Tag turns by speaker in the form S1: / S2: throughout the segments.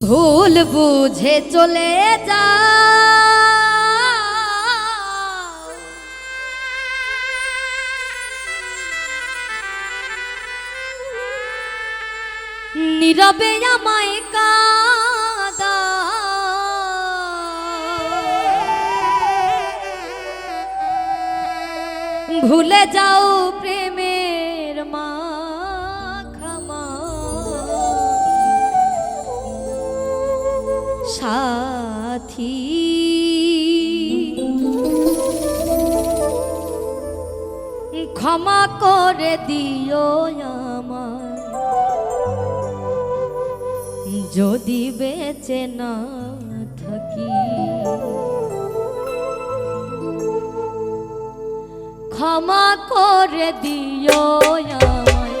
S1: ভুল বুঝে চলে যা। নীরবে আমায় কাদা। ভুলে যাও প্রেমের সাথী। ক্ষমা করে দিও আমায়। যদি বেঁচে না থাকি, ক্ষমা করে দিও আমায়।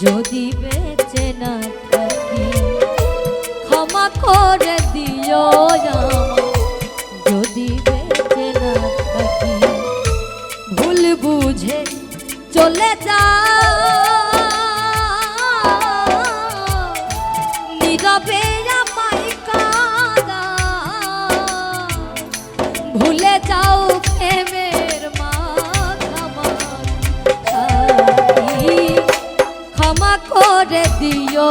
S1: যদি বেঁচে না করে দিও যদি বেঁচে না থাকি ভুল বুঝে চলে যা নীরবে আমায় কাঁদা ভুলে যাও মাখামাখি ক্ষমা করে দিও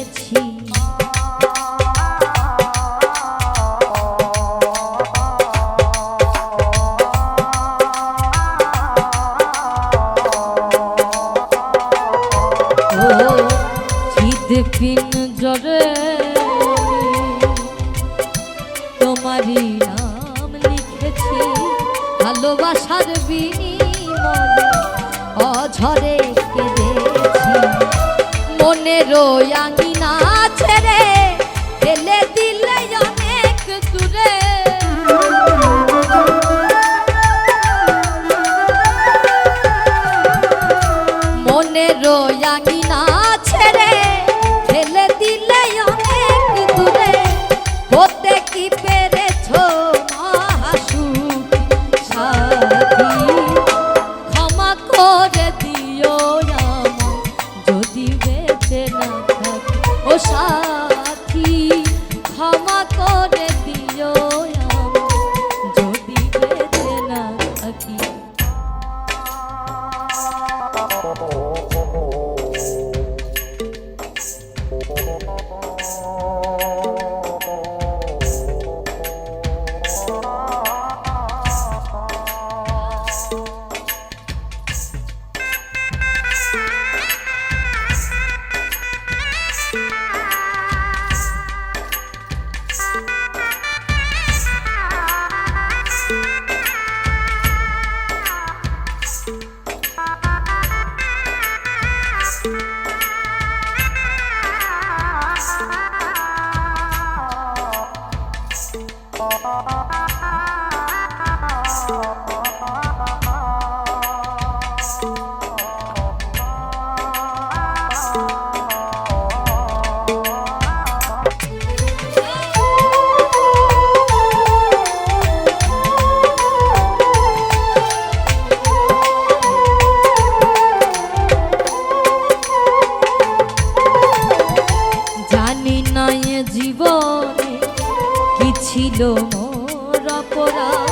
S1: তোমারই নাম লিখেছি ভালোবাসার বিনিময়ে অঝরে কেঁদেছি। মনের আঙিনা ভুল জীবনে কি ছিল মোর অপরাধ?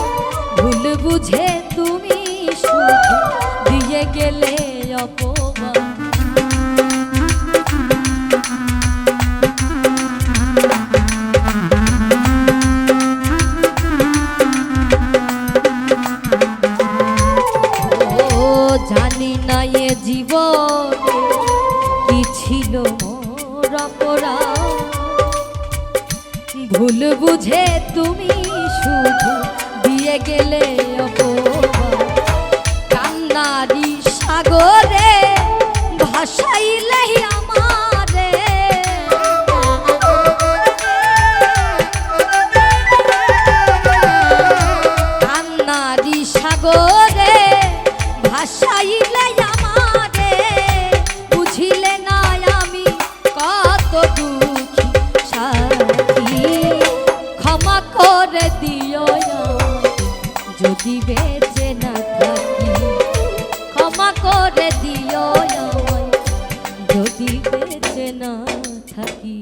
S1: ভুল বুঝে বুঝে তুমি শুধু দিয়ে গেলে কান্নারি সাগরে ভাসাইলে আমারে। কান্নারি সাগরে ভাসাইলে না থাকি।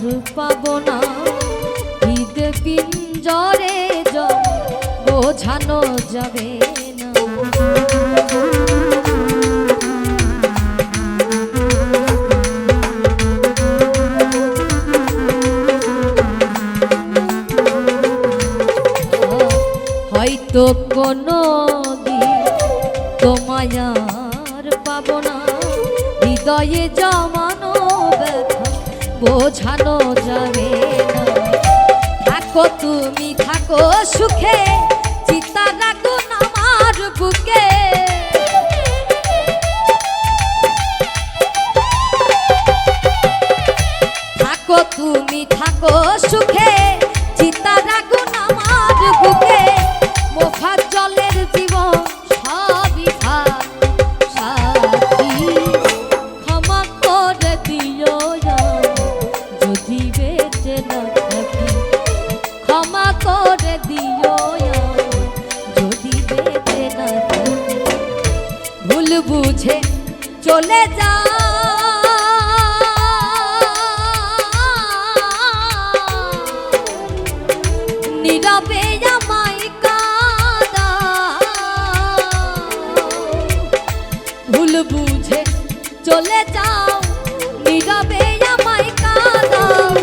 S1: আর পাব না। হৃদ পিঞ্জরে বোঝানো যাবে না। হয়তো কোনো দিন তোমায় আর না। হৃদয়ে বোঝানো যাবে থাকো তুমি, থাকো সুখে, চিতা রাখো আমার বুকে। থাকো তুমি, থাকো সুখে, চিতা রাখো আমার বুকে। মোফার জলের জীবন বুঝে চলে যা। নীরবে আমায় কাঁদা। ভুল বুঝে চলে যাও নীরবে আমায় কাঁদাও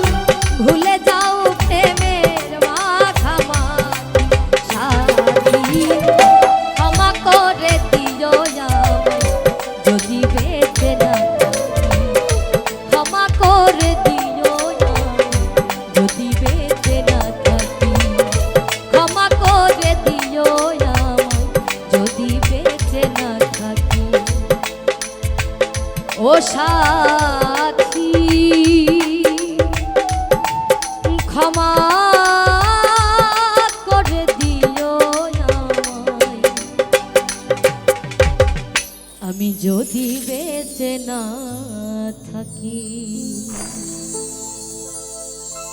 S1: আমি যদি বেঁচে না থাকি